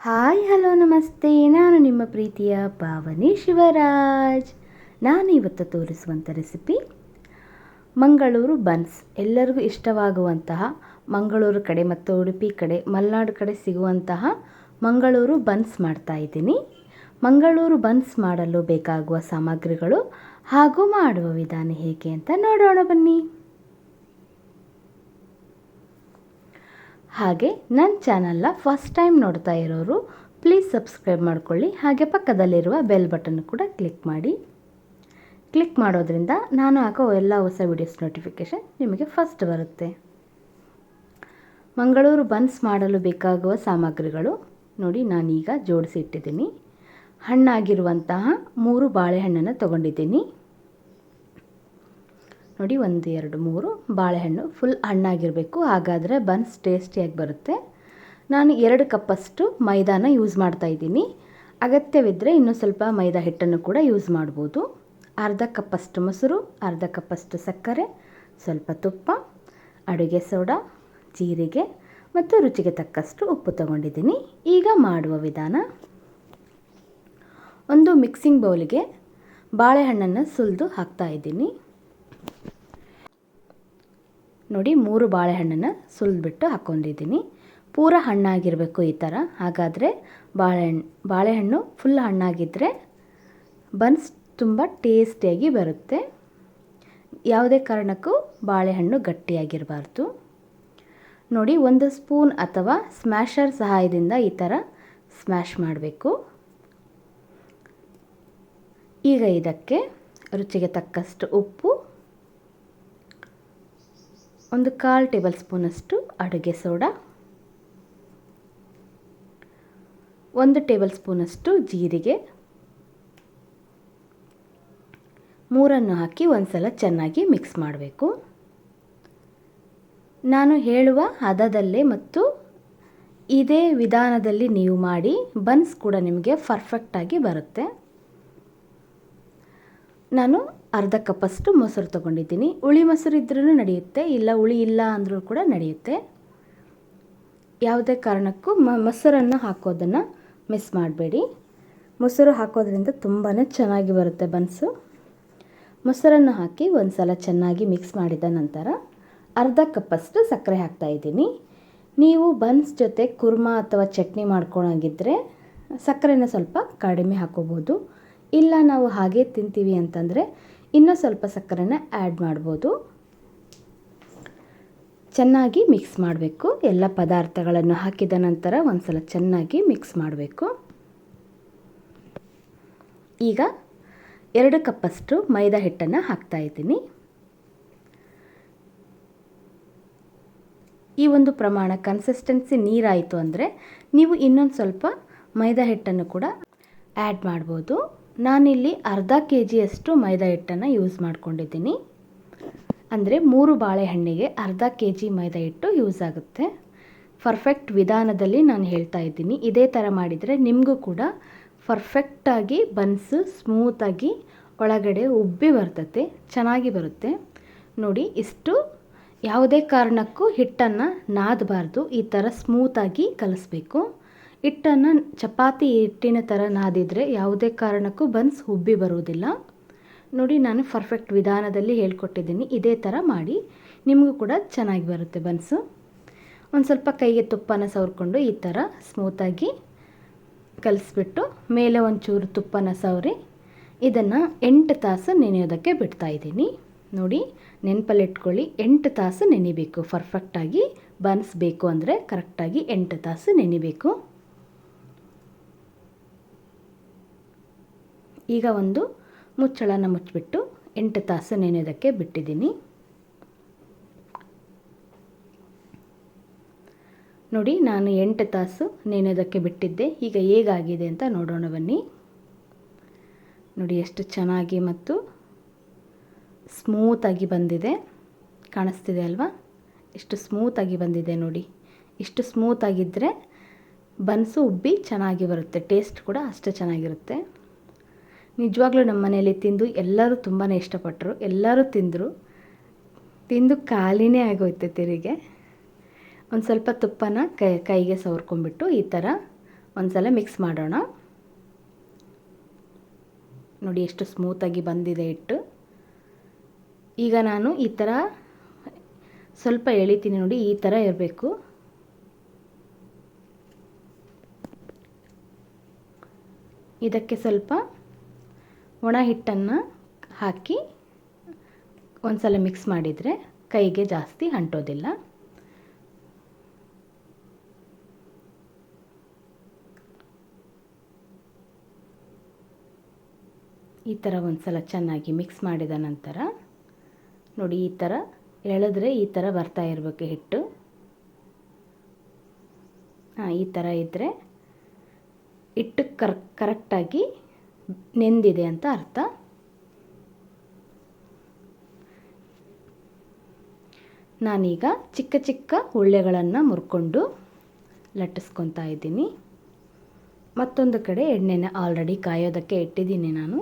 Hi, hello, ನಮಸ್ತೆ. ನಾನು ನಿಮ್ಮ ಪ್ರೀತಿಯ ಪಾವನಿ ಶಿವರಾಜ್. ನಾನು ಇವತ್ತು ತೋರಿಸುವಂಥ ರೆಸಿಪಿ ಮಂಗಳೂರು ಬನ್ಸ್. ಎಲ್ಲರಿಗೂ ಇಷ್ಟವಾಗುವಂತಹ ಮಂಗಳೂರು ಕಡೆ ಮತ್ತು ಉಡುಪಿ ಕಡೆ, ಮಲೆನಾಡು ಕಡೆ ಸಿಗುವಂತಹ ಮಂಗಳೂರು ಬನ್ಸ್ ಮಾಡ್ತಾ ಇದ್ದೀನಿ. ಮಂಗಳೂರು ಬನ್ಸ್ ಮಾಡಲು ಬೇಕಾಗುವ ಸಾಮಗ್ರಿಗಳು ಹಾಗೂ ಮಾಡುವ ವಿಧಾನ ಹೇಗೆ ಅಂತ ನೋಡೋಣ ಬನ್ನಿ. ಹಾಗೆ ನನ್ನ ಚಾನಲ್ನ ಫಸ್ಟ್ ಟೈಮ್ ನೋಡ್ತಾ ಇರೋರು ಪ್ಲೀಸ್ ಸಬ್ಸ್ಕ್ರೈಬ್ ಮಾಡ್ಕೊಳ್ಳಿ. ಹಾಗೆ ಪಕ್ಕದಲ್ಲಿರುವ ಬೆಲ್ ಬಟನ್ ಕೂಡ ಕ್ಲಿಕ್ ಮಾಡಿ. ಕ್ಲಿಕ್ ಮಾಡೋದ್ರಿಂದ ನಾನು ಹಾಕೋ ಎಲ್ಲ ಹೊಸ ವಿಡಿಯೋಸ್ ನೋಟಿಫಿಕೇಷನ್ ನಿಮಗೆ ಫಸ್ಟ್ ಬರುತ್ತೆ. ಮಂಗಳೂರು ಬನ್ಸ್ ಮಾಡಲು ಬೇಕಾಗುವ ಸಾಮಗ್ರಿಗಳು, ನೋಡಿ ನಾನೀಗ ಜೋಡಿಸಿ ಇಟ್ಟಿದ್ದೀನಿ ಹಣ್ಣಾಗಿರುವಂತಹ ಮೂರು ಬಾಳೆಹಣ್ಣನ್ನು ತೊಗೊಂಡಿದ್ದೀನಿ. ನೋಡಿ, ಒಂದು, ಎರಡು, ಮೂರು ಬಾಳೆಹಣ್ಣು ಫುಲ್ ಹಣ್ಣಾಗಿರಬೇಕು. ಹಾಗಾದರೆ ಬನ್ಸ್ ಟೇಸ್ಟಿಯಾಗಿ ಬರುತ್ತೆ. ನಾನು ಎರಡು ಕಪ್ಪಷ್ಟು ಮೈದಾನ ಯೂಸ್ ಮಾಡ್ತಾ ಇದ್ದೀನಿ. ಅಗತ್ಯವಿದ್ದರೆ ಇನ್ನೂ ಸ್ವಲ್ಪ ಮೈದಾ ಹಿಟ್ಟನ್ನು ಕೂಡ ಯೂಸ್ ಮಾಡ್ಬೋದು. ಅರ್ಧ ಕಪ್ಪಷ್ಟು ಮೊಸರು, ಅರ್ಧ ಕಪ್ಪಷ್ಟು ಸಕ್ಕರೆ, ಸ್ವಲ್ಪ ತುಪ್ಪ, ಅಡುಗೆ ಸೋಡಾ, ಜೀರಿಗೆ ಮತ್ತು ರುಚಿಗೆ ತಕ್ಕಷ್ಟು ಉಪ್ಪು ತಗೊಂಡಿದ್ದೀನಿ. ಈಗ ಮಾಡುವ ವಿಧಾನ, ಒಂದು ಮಿಕ್ಸಿಂಗ್ ಬೌಲಿಗೆ ಬಾಳೆಹಣ್ಣನ್ನು ಸುಲಿದು ಹಾಕ್ತಾ ಇದ್ದೀನಿ. ನೋಡಿ ಮೂರು ಬಾಳೆಹಣ್ಣನ್ನು ಸುಲಿದ್ಬಿಟ್ಟು ಹಾಕ್ಕೊಂಡಿದ್ದೀನಿ. ಪೂರ ಹಣ್ಣಾಗಿರಬೇಕು ಈ ಥರ. ಹಾಗಾದರೆ ಬಾಳೆಹಣ್ಣು ಬಾಳೆಹಣ್ಣು ಫುಲ್ ಹಣ್ಣಾಗಿದ್ದರೆ ಬನ್ಸ್ ತುಂಬ ಟೇಸ್ಟಿಯಾಗಿ ಬರುತ್ತೆ. ಯಾವುದೇ ಕಾರಣಕ್ಕೂ ಬಾಳೆಹಣ್ಣು ಗಟ್ಟಿಯಾಗಿರಬಾರ್ದು. ನೋಡಿ ಒಂದು ಸ್ಪೂನ್ ಅಥವಾ ಸ್ಮ್ಯಾಷರ್ ಸಹಾಯದಿಂದ ಈ ಥರ ಸ್ಮ್ಯಾಶ್ ಮಾಡಬೇಕು. ಈಗ ಇದಕ್ಕೆ ರುಚಿಗೆ ತಕ್ಕಷ್ಟು ಉಪ್ಪು ಒಂದು ಕಾಲು ಟೇಬಲ್ ಸ್ಪೂನಷ್ಟು ಅಡುಗೆ ಸೋಡಾ. ಒಂದು ಟೇಬಲ್ ಸ್ಪೂನಷ್ಟು ಜೀರಿಗೆ. ಮೂರನ್ನು ಹಾಕಿ ಒಂದು ಸಲ ಚೆನ್ನಾಗಿ ಮಿಕ್ಸ್ ಮಾಡಬೇಕು. ನಾನು ಹೇಳುವ ಹದದಲ್ಲೇ ಮತ್ತು ಇದೇ ವಿಧಾನದಲ್ಲಿ ನೀವು ಮಾಡಿ ಬನ್ಸ್ ಕೂಡ ನಿಮಗೆ ಪರ್ಫೆಕ್ಟಾಗಿ ಬರುತ್ತೆ. ನಾನು ಅರ್ಧ ಕಪ್ಪಷ್ಟು ಮೊಸರು ತೊಗೊಂಡಿದ್ದೀನಿ. ಹುಳಿ ಮೊಸರು ಇದ್ರೂ ನಡೆಯುತ್ತೆ, ಇಲ್ಲ ಹುಳಿ ಇಲ್ಲ ಅಂದರೂ ಕೂಡ ನಡೆಯುತ್ತೆ. ಯಾವುದೇ ಕಾರಣಕ್ಕೂ ಮ, ಮೊಸರನ್ನು ಹಾಕೋದನ್ನು ಮಿಸ್ ಮಾಡಬೇಡಿ. ಮೊಸರು ಹಾಕೋದ್ರಿಂದ ತುಂಬಾ ಚೆನ್ನಾಗಿ ಬರುತ್ತೆ ಬನ್ಸು. ಮೊಸರನ್ನು ಹಾಕಿ ಒಂದು ಸಲ ಚೆನ್ನಾಗಿ ಮಿಕ್ಸ್ ಮಾಡಿದ ನಂತರ ಅರ್ಧ ಕಪ್ಪಷ್ಟು ಸಕ್ಕರೆ ಹಾಕ್ತಾಯಿದ್ದೀನಿ ನೀವು ಬನ್ಸ್ ಜೊತೆ ಕುರ್ಮಾ ಅಥವಾ ಚಟ್ನಿ ಮಾಡ್ಕೊಳಂಗಿದ್ರೆ ಸಕ್ಕರೆನ ಸ್ವಲ್ಪ ಕಡಿಮೆ ಹಾಕೋಬೋದು. ಇಲ್ಲ ನಾವು ಹಾಗೆ ತಿಂತೀವಿ ಅಂತಂದರೆ ಇನ್ನೂ ಸ್ವಲ್ಪ ಸಕ್ಕರೆನ ಆ್ಯಡ್ ಮಾಡ್ಬೋದು. ಚೆನ್ನಾಗಿ ಮಿಕ್ಸ್ ಮಾಡಬೇಕು. ಎಲ್ಲ ಪದಾರ್ಥಗಳನ್ನು ಹಾಕಿದ ನಂತರ ಒಂದು ಸಲ ಚೆನ್ನಾಗಿ ಮಿಕ್ಸ್ ಮಾಡಬೇಕು. ಈಗ ಎರಡು ಕಪ್ಪಷ್ಟು ಮೈದಾ ಹಿಟ್ಟನ್ನು ಹಾಕ್ತಾ ಇದ್ದೀನಿ. ಈ ಒಂದು ಪ್ರಮಾಣ ಕನ್ಸಿಸ್ಟೆನ್ಸಿ ನೀರಾಯಿತು ಅಂದರೆ ನೀವು ಇನ್ನೊಂದು ಸ್ವಲ್ಪ ಮೈದಾ ಹಿಟ್ಟನ್ನು ಕೂಡ ಆ್ಯಡ್ ಮಾಡ್ಬೋದು. ನಾನಿಲ್ಲಿ ಅರ್ಧ ಕೆ ಜಿಯಷ್ಟು ಮೈದಾ ಹಿಟ್ಟನ್ನು ಯೂಸ್ ಮಾಡ್ಕೊಂಡಿದ್ದೀನಿ. ಅಂದರೆ ಮೂರು ಬಾಳೆಹಣ್ಣಿಗೆ ಅರ್ಧ ಕೆ ಜಿ ಮೈದಾ ಹಿಟ್ಟು ಯೂಸ್ ಆಗುತ್ತೆ. ಪರ್ಫೆಕ್ಟ್ ವಿಧಾನದಲ್ಲಿ ನಾನು ಹೇಳ್ತಾ ಇದ್ದೀನಿ. ಇದೇ ಥರ ಮಾಡಿದರೆ ನಿಮಗೂ ಕೂಡ ಪರ್ಫೆಕ್ಟಾಗಿ ಬನ್ಸು ಸ್ಮೂತಾಗಿ ಒಳಗಡೆ ಉಬ್ಬಿ ಬರ್ತತೆ, ಚೆನ್ನಾಗಿ ಬರುತ್ತೆ. ನೋಡಿ, ಇಷ್ಟು ಯಾವುದೇ ಕಾರಣಕ್ಕೂ ಹಿಟ್ಟನ್ನು ನಾದಬಾರ್ದು. ಈ ಥರ ಸ್ಮೂತಾಗಿ ಕಲಿಸ್ಬೇಕು. ಹಿಟ್ಟನ್ನು ಚಪಾತಿ ಹಿಟ್ಟಿನ ಥರ ನಾದಿದರೆ ಯಾವುದೇ ಕಾರಣಕ್ಕೂ ಬನ್ಸ್ ಉಬ್ಬಿ ಬರುವುದಿಲ್ಲ. ನೋಡಿ, ನಾನು ಪರ್ಫೆಕ್ಟ್ ವಿಧಾನದಲ್ಲಿ ಹೇಳ್ಕೊಟ್ಟಿದ್ದೀನಿ. ಇದೇ ಥರ ಮಾಡಿ. ನಿಮಗೂ ಕೂಡ ಚೆನ್ನಾಗಿ ಬರುತ್ತೆ ಬನ್ಸು. ಒಂದು ಸ್ವಲ್ಪ ಕೈಗೆ ತುಪ್ಪನ ಸವರ್ಕೊಂಡು ಈ ಥರ ಸ್ಮೂತಾಗಿ ಕಲಿಸ್ಬಿಟ್ಟು ಮೇಲೆ ಒಂಚೂರು ತುಪ್ಪನ ಸವರಿ. ಇದನ್ನು ಎಂಟು ತಾಸು ನೆನೆಯೋದಕ್ಕೆ ಬಿಡ್ತಾ ಇದ್ದೀನಿ. ನೋಡಿ ನೆನಪಲ್ಲಿಟ್ಕೊಳ್ಳಿ ಎಂಟು ತಾಸು ನೆನಿಬೇಕು. ಪರ್ಫೆಕ್ಟಾಗಿ ಬನ್ಸ್ ಬೇಕು ಅಂದರೆ ಕರೆಕ್ಟಾಗಿ ಎಂಟು ತಾಸು ನೆನಿಬೇಕು. ಈಗ ಒಂದು ಮುಚ್ಚಳನ ಮುಚ್ಚಿಬಿಟ್ಟು ಎಂಟು ತಾಸು ನೆನೆಯೋದಕ್ಕೆ ಬಿಟ್ಟಿದ್ದೀನಿ. ನೋಡಿ, ನಾನು ಎಂಟು ತಾಸು ನೆನೆಯೋದಕ್ಕೆ ಬಿಟ್ಟಿದ್ದೆ. ಈಗ ಹೇಗಾಗಿದೆ ಅಂತ ನೋಡೋಣ ಬನ್ನಿ. ನೋಡಿ, ಎಷ್ಟು ಚೆನ್ನಾಗಿ ಮತ್ತು ಸ್ಮೂತಾಗಿ ಬಂದಿದೆ. ಕಾಣಿಸ್ತಿದೆ ಅಲ್ವಾ? ಎಷ್ಟು ಸ್ಮೂತಾಗಿ ಬಂದಿದೆ ನೋಡಿ. ಇಷ್ಟು ಸ್ಮೂತಾಗಿದ್ದರೆ ಬನ್ಸು, ಉಬ್ಬಿ ಚೆನ್ನಾಗಿ ಬರುತ್ತೆ. ಟೇಸ್ಟ್ ಕೂಡ ಅಷ್ಟೇ ಚೆನ್ನಾಗಿರುತ್ತೆ. ನಿಜವಾಗ್ಲೂ ನಮ್ಮ ಮನೆಯಲ್ಲಿ ತಿಂದು ಎಲ್ಲರೂ ತುಂಬಾ ಇಷ್ಟಪಟ್ಟರು. ಎಲ್ಲರೂ ತಿಂದರು. ತಿಂದು ಖಾಲಿನೇ ಆಗೋಯ್ತು ತಿರಿಗೆ. ಒಂದು ಸ್ವಲ್ಪ ತುಪ್ಪನ ಕೈ, ಕೈಗೆ ಸವರ್ಕೊಂಡ್ಬಿಟ್ಟು ಈ ಥರ ಒಂದು ಮಿಕ್ಸ್ ಮಾಡೋಣ. ನೋಡಿ ಎಷ್ಟು ಸ್ಮೂತಾಗಿ ಬಂದಿದೆ ಹಿಟ್ಟು. ಈಗ ನಾನು ಈ ಥರ ಸ್ವಲ್ಪ ಎಳಿತೀನಿ ನೋಡಿ ಈ ಥರ ಇರಬೇಕು. ಇದಕ್ಕೆ ಸ್ವಲ್ಪ ಒಣ ಹಿಟ್ಟನ್ನು ಹಾಕಿ ಒಂದು ಸಲ ಮಿಕ್ಸ್ ಮಾಡಿದರೆ ಕೈಗೆ ಜಾಸ್ತಿ ಅಂಟೋದಿಲ್ಲ. ಈ ಥರ ಒಂದು ಸಲ ಚೆನ್ನಾಗಿ ಮಿಕ್ಸ್ ಮಾಡಿದ ನಂತರ ನೋಡಿ ಈ ಥರ ಎಳೆದ್ರೆ ಈ ಥರ ಬರ್ತಾ ಇರಬೇಕು ಹಿಟ್ಟು. ಹಾಂ, ಈ ಥರ ಇದ್ದರೆ ಹಿಟ್ಟು ಕರ್ ಕರೆಕ್ಟಾಗಿ ನೆಂದಿದೆ ಅಂತ ಅರ್ಥ. ನಾನೀಗ ಚಿಕ್ಕ ಚಿಕ್ಕ ಉಳ್ಳೆಗಳನ್ನು ಮುರ್ಕೊಂಡು ಲಟ್ಟಿಸ್ಕೊತಾ ಇದ್ದೀನಿ. ಮತ್ತೊಂದು ಕಡೆ ಎಣ್ಣೆನ ಆಲ್ರೆಡಿ ಕಾಯೋದಕ್ಕೆ ಇಟ್ಟಿದ್ದೀನಿ ನಾನು.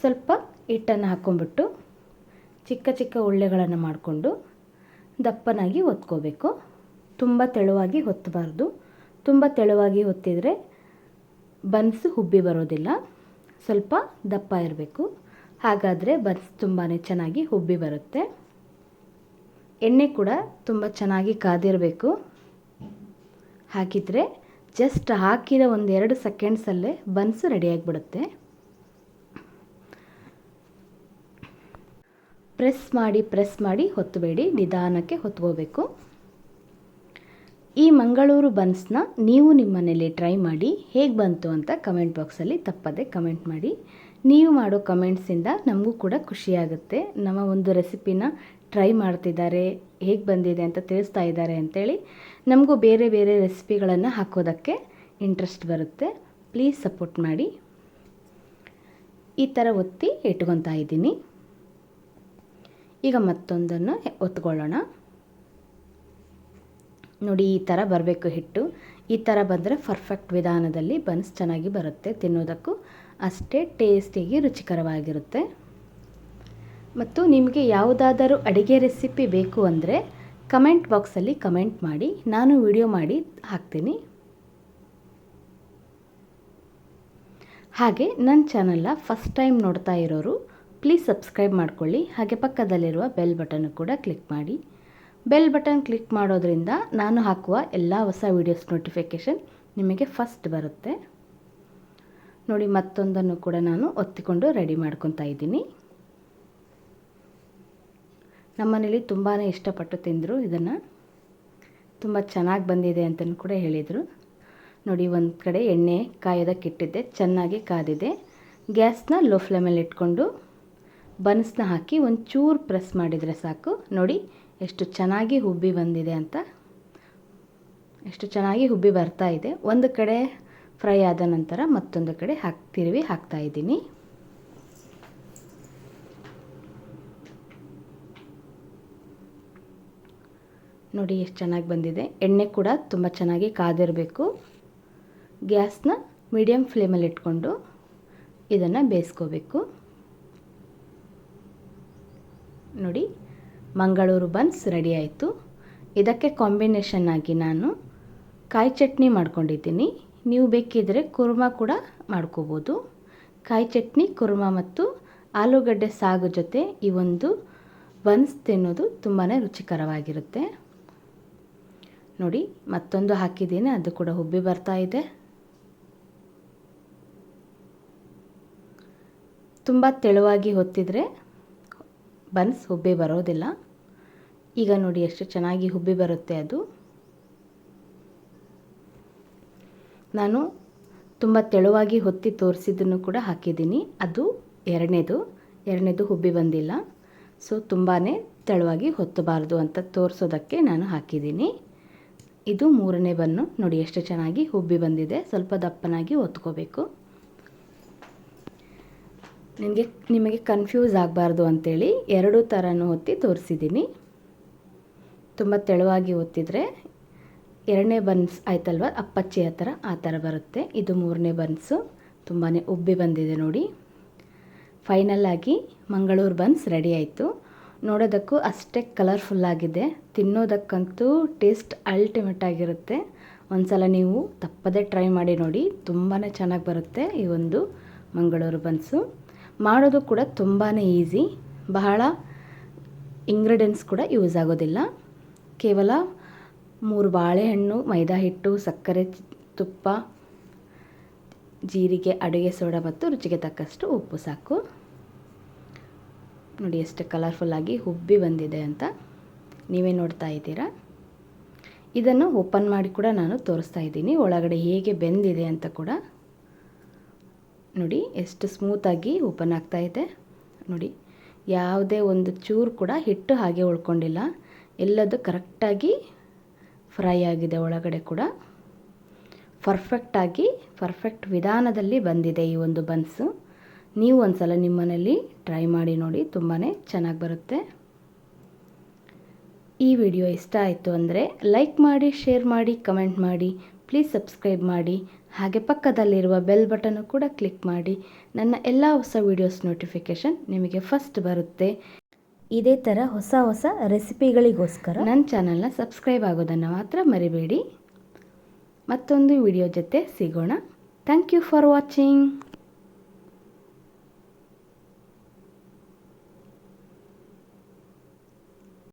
ಸ್ವಲ್ಪ ಹಿಟ್ಟನ್ನು ಹಾಕ್ಕೊಂಬಿಟ್ಟು ಚಿಕ್ಕ ಚಿಕ್ಕ ಉಳ್ಳೆಗಳನ್ನು ಮಾಡಿಕೊಂಡು ದಪ್ಪನಾಗಿ ಒತ್ಕೋಬೇಕು. ತುಂಬ ತೆಳುವಾಗಿ ಹೊತ್ತಬಾರ್ದು ತುಂಬ ತೆಳುವಾಗಿ ಹೊತ್ತಿದರೆ ಬನ್ಸು ಹುಬ್ಬಿ ಬರೋದಿಲ್ಲ. ಸ್ವಲ್ಪ ದಪ್ಪ ಇರಬೇಕು. ಹಾಗಾದರೆ ಬನ್ಸ್ ತುಂಬಾ ಚೆನ್ನಾಗಿ ಹುಬ್ಬಿ ಬರುತ್ತೆ. ಎಣ್ಣೆ ಕೂಡ ತುಂಬ ಚೆನ್ನಾಗಿ ಕಾದಿರಬೇಕು. ಹಾಕಿದರೆ ಜಸ್ಟ್ ಹಾಕಿದ ಒಂದೆರಡು ಸೆಕೆಂಡ್ಸಲ್ಲೇ ಬನ್ಸ್ ರೆಡಿಯಾಗಿಬಿಡುತ್ತೆ ಪ್ರೆಸ್ ಮಾಡಿ ಪ್ರೆಸ್ ಮಾಡಿ ಹೊತ್ತಬೇಡಿ ನಿಧಾನಕ್ಕೆ ಹೊತ್ಕೋಬೇಕು. ಈ ಮಂಗಳೂರು ಬನ್ಸ್ನ ನೀವು ನಿಮ್ಮ ಮನೇಲಿ ಟ್ರೈ ಮಾಡಿ ಹೇಗೆ ಬಂತು ಅಂತ ಕಮೆಂಟ್ ಬಾಕ್ಸಲ್ಲಿ ತಪ್ಪದೆ ಕಮೆಂಟ್ ಮಾಡಿ. ನೀವು ಮಾಡೋ ಕಮೆಂಟ್ಸಿಂದ ನಮಗೂ ಕೂಡ ಖುಷಿಯಾಗುತ್ತೆ. ನಮ್ಮ ಒಂದು ರೆಸಿಪಿನ ಟ್ರೈ ಮಾಡ್ತಿದ್ದಾರೆ, ಹೇಗೆ ಬಂದಿದೆ ಅಂತ ತಿಳಿಸ್ತಾ ಇದ್ದಾರೆ ಅಂತೇಳಿ. ನಮಗೂ ಬೇರೆ ಬೇರೆ ರೆಸಿಪಿಗಳನ್ನು ಹಾಕೋದಕ್ಕೆ ಇಂಟ್ರೆಸ್ಟ್ ಬರುತ್ತೆ. ಪ್ಲೀಸ್ ಸಪೋರ್ಟ್ ಮಾಡಿ. ಈ ಥರ ಒತ್ತಿ ಇಟ್ಕೊತಾ ಇದ್ದೀನಿ. ಈಗ ಮತ್ತೊಂದನ್ನು ಒತ್ಕೊಳ್ಳೋಣ. ನೋಡಿ, ಈ ಥರ ಬರಬೇಕು ಹಿಟ್ಟು. ಈ ಥರ ಬಂದರೆ ಪರ್ಫೆಕ್ಟ್ ವಿಧಾನದಲ್ಲಿ ಬನ್ಸ್ ಚೆನ್ನಾಗಿ ಬರುತ್ತೆ ತಿನ್ನೋದಕ್ಕೂ. ಅಷ್ಟೇ ಟೇಸ್ಟಿಗೆ ರುಚಿಕರವಾಗಿರುತ್ತೆ. ಮತ್ತು ನಿಮಗೆ ಯಾವುದಾದರೂ ಅಡುಗೆ ರೆಸಿಪಿ ಬೇಕು ಅಂದರೆ ಕಮೆಂಟ್ ಬಾಕ್ಸಲ್ಲಿ ಕಮೆಂಟ್ ಮಾಡಿ. ನಾನು ವಿಡಿಯೋ ಮಾಡಿ ಹಾಕ್ತೀನಿ. ಹಾಗೆ ನನ್ನ ಚಾನಲ್ನ ಫಸ್ಟ್ ಟೈಮ್ ನೋಡ್ತಾ ಇರೋರು ಪ್ಲೀಸ್ ಸಬ್ಸ್ಕ್ರೈಬ್ ಮಾಡ್ಕೊಳ್ಳಿ. ಹಾಗೆ ಪಕ್ಕದಲ್ಲಿರುವ ಬೆಲ್ ಬಟನ್ ಕೂಡ ಕ್ಲಿಕ್ ಮಾಡಿ. ಬೆಲ್ ಬಟನ್ ಕ್ಲಿಕ್ ಮಾಡೋದ್ರಿಂದ ನಾನು ಹಾಕುವ ಎಲ್ಲ ಹೊಸ ವೀಡಿಯೋಸ್ ನೋಟಿಫಿಕೇಷನ್ ನಿಮಗೆ ಫಸ್ಟ್ ಬರುತ್ತೆ. ನೋಡಿ, ಮತ್ತೊಂದನ್ನು ಕೂಡ ನಾನು ಒತ್ತಿಕೊಂಡು ರೆಡಿ ಮಾಡ್ಕೊತಾ ಇದ್ದೀನಿ. ನಮ್ಮನೇಲಿ ತುಂಬಾ ಇಷ್ಟಪಟ್ಟು ತಿಂದರು ಇದನ್ನು. ತುಂಬ ಚೆನ್ನಾಗಿ ಬಂದಿದೆ ಅಂತಲೂ ಕೂಡ ಹೇಳಿದರು. ನೋಡಿ, ಒಂದು ಕಡೆ ಎಣ್ಣೆ ಕಾಯೋದಕ್ಕಿಟ್ಟಿದ್ದೆ ಚೆನ್ನಾಗಿ ಕಾದಿದೆ. ಗ್ಯಾಸ್ನ ಲೋ ಫ್ಲೇಮಲ್ಲಿ ಇಟ್ಕೊಂಡು ಬನ್ಸ್ನ ಹಾಕಿ ಒಂಚೂರು ಪ್ರೆಸ್ ಮಾಡಿದರೆ ಸಾಕು. ನೋಡಿ ಎಷ್ಟು ಚೆನ್ನಾಗಿ ಹುಬ್ಬಿ ಬಂದಿದೆ ಅಂತ. ಎಷ್ಟು ಚೆನ್ನಾಗಿ ಹುಬ್ಬಿ ಬರ್ತಾ ಇದೆ. ಒಂದು ಕಡೆ ಫ್ರೈ ಆದ ನಂತರ ಮತ್ತೊಂದು ಕಡೆ ಹಾಕ್, ತಿರುವಿ ಹಾಕ್ತಾ ಇದ್ದೀನಿ. ನೋಡಿ ಎಷ್ಟು ಚೆನ್ನಾಗಿ ಬಂದಿದೆ. ಎಣ್ಣೆ ಕೂಡ ತುಂಬ ಚೆನ್ನಾಗಿ ಕಾದಿರಬೇಕು. ಗ್ಯಾಸ್ನ ಮೀಡಿಯಮ್ ಫ್ಲೇಮಲ್ಲಿ ಇಟ್ಕೊಂಡು ಇದನ್ನು ಬೇಯಿಸ್ಕೋಬೇಕು. ನೋಡಿ ಮಂಗಳೂರು ಬನ್ಸ್ ರೆಡಿ ಆಯಿತು. ಇದಕ್ಕೆ ಕಾಂಬಿನೇಷನ್ ಆಗಿ ನಾನು ಕಾಯಿ ಚಟ್ನಿ ಮಾಡ್ಕೊಂಡಿದ್ದೀನಿ. ನೀವು ಬೇಕಿದ್ದರೆ ಕುರ್ಮ ಕೂಡ ಮಾಡ್ಕೋಬೋದು. ಕಾಯಿ ಚಟ್ನಿ, ಕುರ್ಮ ಮತ್ತು ಆಲೂಗಡ್ಡೆ ಸಾಗು ಜೊತೆ ಈ ಒಂದು ಬನ್ಸ್ ತಿನ್ನೋದು ತುಂಬಾ ರುಚಿಕರವಾಗಿರುತ್ತೆ. ನೋಡಿ, ಮತ್ತೊಂದು ಹಾಕಿದ್ದೀನಿ, ಅದು ಕೂಡ ಹುಬ್ಬಿ ಬರ್ತಾ ಇದೆ. ತುಂಬ ತೆಳುವಾಗಿ ಹೊತ್ತಿದ್ರೆ ಬನ್ಸ್ ಹುಬ್ಬಿ ಬರೋದಿಲ್ಲ. ಈಗ ನೋಡಿ ಎಷ್ಟು ಚೆನ್ನಾಗಿ ಹುಬ್ಬಿ ಬರುತ್ತೆ ಅದು. ನಾನು ತುಂಬ ತೆಳುವಾಗಿ ಹೊತ್ತಿ ತೋರಿಸಿದ್ದನ್ನು ಕೂಡ ಹಾಕಿದ್ದೀನಿ. ಅದು ಎರಡನೇದು. ಎರಡನೇದು ಹುಬ್ಬಿ ಬಂದಿಲ್ಲ. ಸೊ ತುಂಬಾ ತೆಳುವಾಗಿ ಹೊತ್ತಬಾರ್ದು ಅಂತ ತೋರಿಸೋದಕ್ಕೆ ನಾನು ಹಾಕಿದ್ದೀನಿ. ಇದು ಮೂರನೇ ಬನ್ನು. ನೋಡಿ ಎಷ್ಟು ಚೆನ್ನಾಗಿ ಹುಬ್ಬಿ ಬಂದಿದೆ. ಸ್ವಲ್ಪ ದಪ್ಪನಾಗಿ ಹೊತ್ಕೋಬೇಕು. ನಿಮಗೆ ನಿಮಗೆ ಕನ್ಫ್ಯೂಸ್ ಆಗಬಾರ್ದು ಅಂಥೇಳಿ ಎರಡೂ ಥರನೂ ಹೊತ್ತಿ ತೋರಿಸಿದ್ದೀನಿ. ತುಂಬ ತೆಳುವಾಗಿ ಒತ್ತಿದರೆ ಎರಡನೇ ಬನ್ಸ್ ಆಯ್ತಲ್ವ? ಅಪ್ಪಚ್ಚಿ ಆ ಥರ ಆ ಥರ ಬರುತ್ತೆ. ಇದು ಮೂರನೇ ಬನ್ಸು. ತುಂಬಾ ಉಬ್ಬಿ ಬಂದಿದೆ ನೋಡಿ. ಫೈನಲ್ ಆಗಿ ಮಂಗಳೂರು ಬನ್ಸ್ ರೆಡಿ ಆಯಿತು. ನೋಡೋದಕ್ಕೂ ಅಷ್ಟೇ ಕಲರ್ಫುಲ್ಲಾಗಿದೆ ತಿನ್ನೋದಕ್ಕಂತೂ ಟೇಸ್ಟ್ ಅಲ್ಟಿಮೇಟ್ ಆಗಿರುತ್ತೆ. ಒಂದ್ಸಲ ನೀವು ತಪ್ಪದೇ ಟ್ರೈ ಮಾಡಿ ನೋಡಿ. ತುಂಬಾ ಚೆನ್ನಾಗಿ ಬರುತ್ತೆ ಈ ಒಂದು ಮಂಗಳೂರು ಬನ್ಸು. ಮಾಡೋದು ಕೂಡ ತುಂಬಾ ಈಸಿ ಬಹಳ ಇಂಗ್ರೀಡಿಯೆಂಟ್ಸ್ ಕೂಡ ಯೂಸ್ ಆಗೋದಿಲ್ಲ. ಕೇವಲ ಮೂರು ಬಾಳೆಹಣ್ಣು ಮೈದಾ ಹಿಟ್ಟು ಸಕ್ಕರೆ, ತುಪ್ಪ, ಜೀರಿಗೆ, ಅಡುಗೆ ಸೋಡಾ ಮತ್ತು ರುಚಿಗೆ ತಕ್ಕಷ್ಟು ಉಪ್ಪು ಸಾಕು. ನೋಡಿ ಎಷ್ಟು ಕಲರ್ಫುಲ್ಲಾಗಿ ಹುಬ್ಬಿ ಬಂದಿದೆ ಅಂತ ನೀವೇ ನೋಡ್ತಾ ಇದ್ದೀರಾ? ಇದನ್ನು ಓಪನ್ ಮಾಡಿ ಕೂಡ ನಾನು ತೋರಿಸ್ತಾ ಇದ್ದೀನಿ. ಒಳಗಡೆ ಹೇಗೆ ಬೆಂದಿದೆ ಅಂತ ಕೂಡ. ನೋಡಿ ಎಷ್ಟು ಸ್ಮೂತಾಗಿ ಓಪನ್ ಆಗ್ತಾ ಇದೆ. ನೋಡಿ, ಯಾವುದೇ ಒಂದು ಚೂರು ಕೂಡ ಹಿಟ್ಟು ಹಾಗೆ ಉಳ್ಕೊಂಡಿಲ್ಲ. ಎಲ್ಲದು ಕರೆಕ್ಟಾಗಿ ಫ್ರೈ ಆಗಿದೆ ಒಳಗಡೆ ಕೂಡ. ಪರ್ಫೆಕ್ಟಾಗಿ, ಪರ್ಫೆಕ್ಟ್ ವಿಧಾನದಲ್ಲಿ ಬಂದಿದೆ ಈ ಒಂದು ಬನ್ಸು. ನೀವು ಒಂದು ಸಲ ನಿಮ್ಮನೇಲಿ ಟ್ರೈ ಮಾಡಿ ನೋಡಿ ತುಂಬಾ ಚೆನ್ನಾಗಿ ಬರುತ್ತೆ. ಈ ವಿಡಿಯೋ ಇಷ್ಟ ಆಯಿತು ಅಂದರೆ ಲೈಕ್ ಮಾಡಿ, ಶೇರ್ ಮಾಡಿ, ಕಮೆಂಟ್ ಮಾಡಿ, ಪ್ಲೀಸ್ ಸಬ್ಸ್ಕ್ರೈಬ್ ಮಾಡಿ. ಹಾಗೆ ಪಕ್ಕದಲ್ಲಿರುವ ಬೆಲ್ ಬಟನ್ನು ಕೂಡ ಕ್ಲಿಕ್ ಮಾಡಿ. ನನ್ನ ಎಲ್ಲ ಹೊಸ ವೀಡಿಯೋಸ್ ನೋಟಿಫಿಕೇಷನ್ ನಿಮಗೆ ಫಸ್ಟ್ ಬರುತ್ತೆ. ಇದೇ ಥರ ಹೊಸ ಹೊಸ ರೆಸಿಪಿಗಳಿಗೋಸ್ಕರ ನನ್ನ ಚಾನಲ್ನ ಸಬ್ಸ್ಕ್ರೈಬ್ ಆಗೋದನ್ನು ಮಾತ್ರ ಮರಿಬೇಡಿ. ಮತ್ತೊಂದು ವಿಡಿಯೋ ಜೊತೆ ಸಿಗೋಣ. Thank you for watching.